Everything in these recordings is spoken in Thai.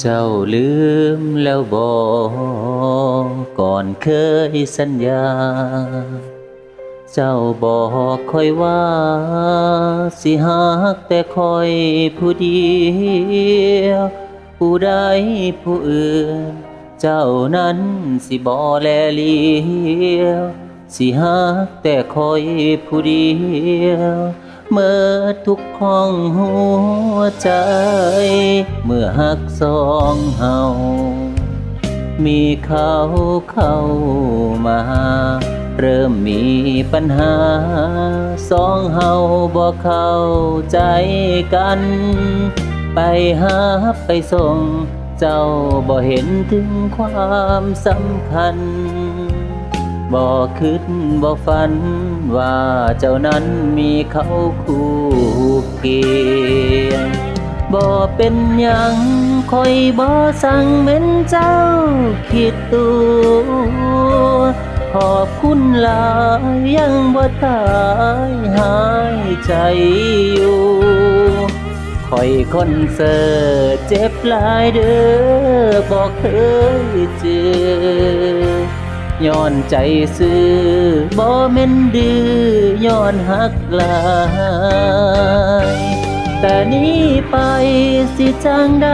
เจ้าลืมแล้วบอกก่อนเคยสัญญา เจ้าบอกคอยว่า สิหักแต่คอยผู้เดียว ผู้ใดผู้อื่น เจ้านั้นสิบ่แลเลียว สิหักแต่คอยผู้เดียว เมื่อทุกห้องหัวใจ เมื่อหักสองเฮา มีเขาเข้ามา เริ่มมีปัญหา สองเฮาบ่เข้าใจกัน ไปหาไปส่ง เจ้าบ่เห็นถึงความสำคัญ บ่คิดบ่ฝัน ว่าเจ้านั้นมีเขาคู่เกียงบ่เป็นหยังคอยบ่สั่งเหม็นเจ้าคิดตัวขอบคุณหลายยังบ่ตายหายใจอยู่คอยคนเสิร์ชเจ็บหลายเด้อบ่เคยเจอ ย้อนใจซื้อบ่แม่นดื้อย้อนหักลายแต่นี้ไปสิจังใด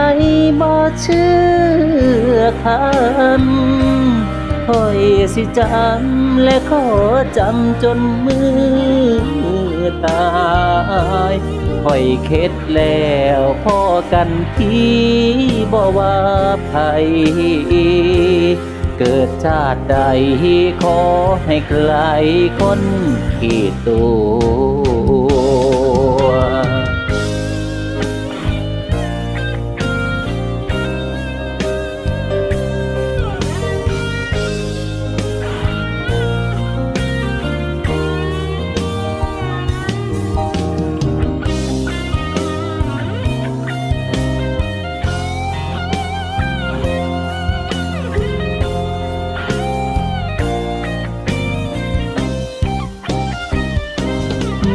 บ่เชื่อคำคอยสิจำและขอจำจนมือตายคอยเข็ดแล้วพ่อกันที่บ่ว่าไผ เกิดชาติใดขอให้ไกลคนขี้ตัว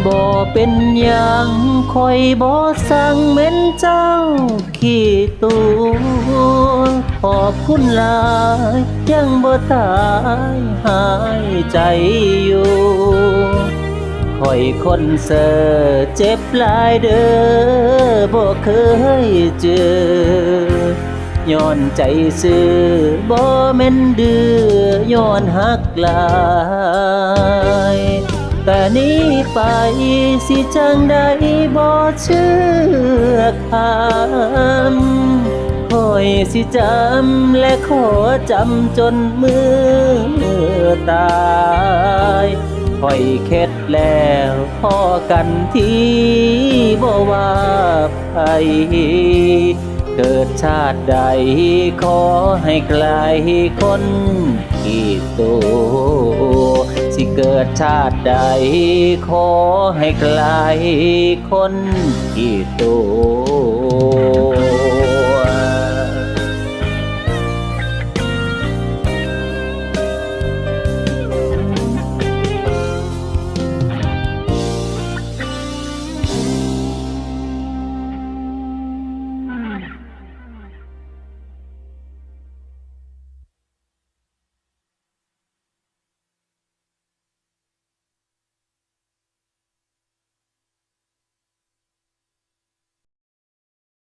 บ่เป็นหยังคอยบ่สั่งเหม็นเจ้า ขี้ตัวขอบคุณหลายยังบ่ตายหายใจอยู่คอยคนเสอเจ็บหลายเด้อบ่เคยเจอย้อนใจซื้อบ่แม่นดื้อย้อนหักหลาย แต่นี้ไปสิจังใดบ่เชื่อคำคอยสิจำและขอจำจนมือตายคอยเข็ดแล้วพอกันที่บ่ว่าไผเกิดชาติใดขอให้ไกลคนที่ตัว สิเกิดชาติใด ขอให้ไกลคนที่ตัว